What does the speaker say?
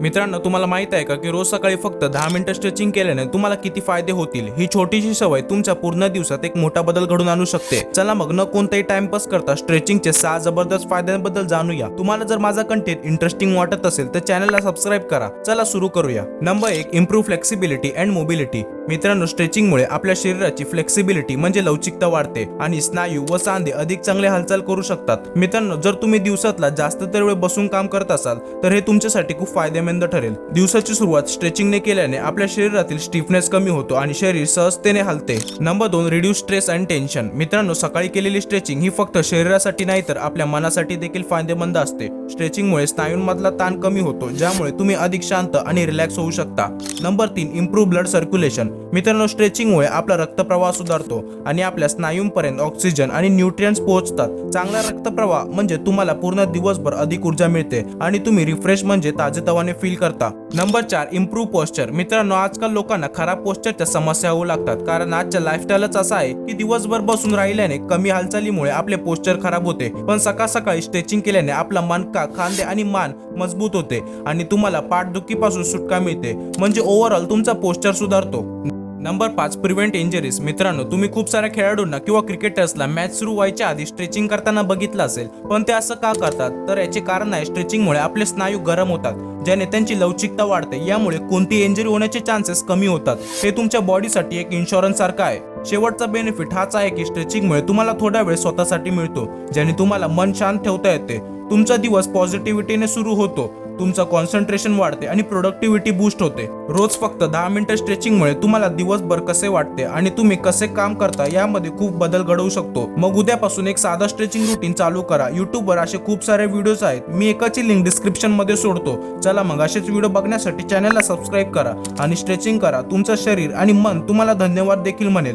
मित्रांनो तुम्हाला माहीत आहे का की रोज सकाळी फक्त दहा मिनिटं स्ट्रेचिंग केल्याने तुम्हाला किती फायदे होतील? ही छोटीशी सवय तुमच्या पूर्ण दिवसात एक मोठा बदल घडून आणू शकते. चला मग न कोणताही टाइमपास करता स्ट्रेचिंगचे सहा जबरदस्त फायद्यांबद्दल जाणूया. तुम्हाला जर माझा कंटेंट इंटरेस्टिंग वाटत असेल तर चॅनलला सबस्क्राईब करा. चला सुरू करूया. नंबर एक इम्प्रूव्ह फ्लेक्सिबिलिटी अँड मोबिलिटी मित्रांनो स्ट्रेचिंगमुळे आपल्या शरीराची फ्लेक्सिबिलिटी म्हणजे लवचिकता वाढते आणि स्नायू व सांधे अधिक चांगले हालचाल करू शकतात. मित्रांनो जर तुम्ही दिवसातला जास्त तर वेळ बसून काम करत असाल तर हे तुमच्यासाठी खूप फायदेमंद ठरेल. दिवसाची सुरुवात स्ट्रेचिंगने केल्याने आपल्या शरीरातील स्टिफनेस कमी होतो आणि शरीर सहजतेने हलते. नंबर दोन रिड्यूस स्ट्रेस अँड टेन्शन मित्रांनो सकाळी केलेली स्ट्रेचिंग ही फक्त शरीरासाठी नाही तर आपल्या मनासाठी देखील फायदेमंद असते. स्ट्रेचिंगमुळे स्नायूंमधला ताण कमी होतो ज्यामुळे तुम्ही अधिक शांत आणि रिलॅक्स होऊ शकता. नंबर तीन इम्प्रूव्ह ब्लड सर्क्युलेशन मित्रांनो स्ट्रेचिंगमुळे आपला रक्तप्रवाह सुधारतो आणि आपल्या स्नायूंपर्यंत ऑक्सिजन आणि न्यूट्रियन्स पोहोचतात. चांगला रक्तप्रवाह म्हणजे तुम्हाला पूर्ण दिवसभर अधिक ऊर्जा मिळते आणि तुम्ही रिफ्रेश म्हणजे ताजेतवाने फील करता. नंबर चार इम्प्रूव्ह पोस्चर मित्रांनो आजकाल लोकांना खराब पोस्चरच्या समस्या होऊ लागतात. कारण आजच्या लाईफस्टाईलच असा आहे की दिवसभर बसून राहिल्याने कमी हालचालीमुळे आपले पोस्चर खराब होते. पण सकाळ सकाळी स्ट्रेचिंग केल्याने आपला मनका खांदे आणि मान मजबूत होते आणि तुम्हाला पाठदुखीपासून सुटका मिळते. म्हणजे ओव्हरऑल तुमचा पोस्चर सुधारतो. नंबर पाच प्रिव्हेंट इंजरीज मित्रांनो तुम्ही खूप साऱ्या खेळाडूंना किंवा क्रिकेटर्सला मॅच सुरू व्हायच्या आधी स्ट्रेचिंग करताना बघितलं असेल पण ते असं का करतात? तर याचे कारण आहे स्ट्रेचिंगमुळे आपले स्नायू गरम होतात ज्याने त्यांची लवचिकता वाढते यामुळे कोणती इंजरी होण्याचे चान्सेस कमी होतात. हे तुमच्या बॉडीसाठी एक इन्शुरन्स सारखं आहे. शेवटचा बेनिफिट हाच आहे की स्ट्रेचिंगमुळे तुम्हाला थोडा वेळ स्वतःसाठी मिळतो ज्याने तुम्हाला मन शांत ठेवता येते. तुमचा दिवस पॉझिटिव्हिटीने सुरू होतो. तुमचं कॉन्सन्ट्रेशन वाढते आणि प्रोडक्टिव्हिटी बूस्ट होते. रोज फक्त दहा मिनिटं स्ट्रेचिंगमुळे तुम्हाला दिवसभर कसे वाटते आणि तुम्ही कसे काम करता यामध्ये खूप बदल घडवू शकतो. मग उद्यापासून एक साधा स्ट्रेचिंग रुटीन चालू करा. युट्यूबवर असे खूप सारे व्हिडिओज आहेत. मी एकाची लिंक डिस्क्रिप्शनमध्ये सोडतो. चला मग असेच व्हिडिओ बघण्यासाठी चॅनलला सबस्क्राईब करा आणि स्ट्रेचिंग करा. तुमचं शरीर आणि मन तुम्हाला धन्यवाद देखील म्हणेल.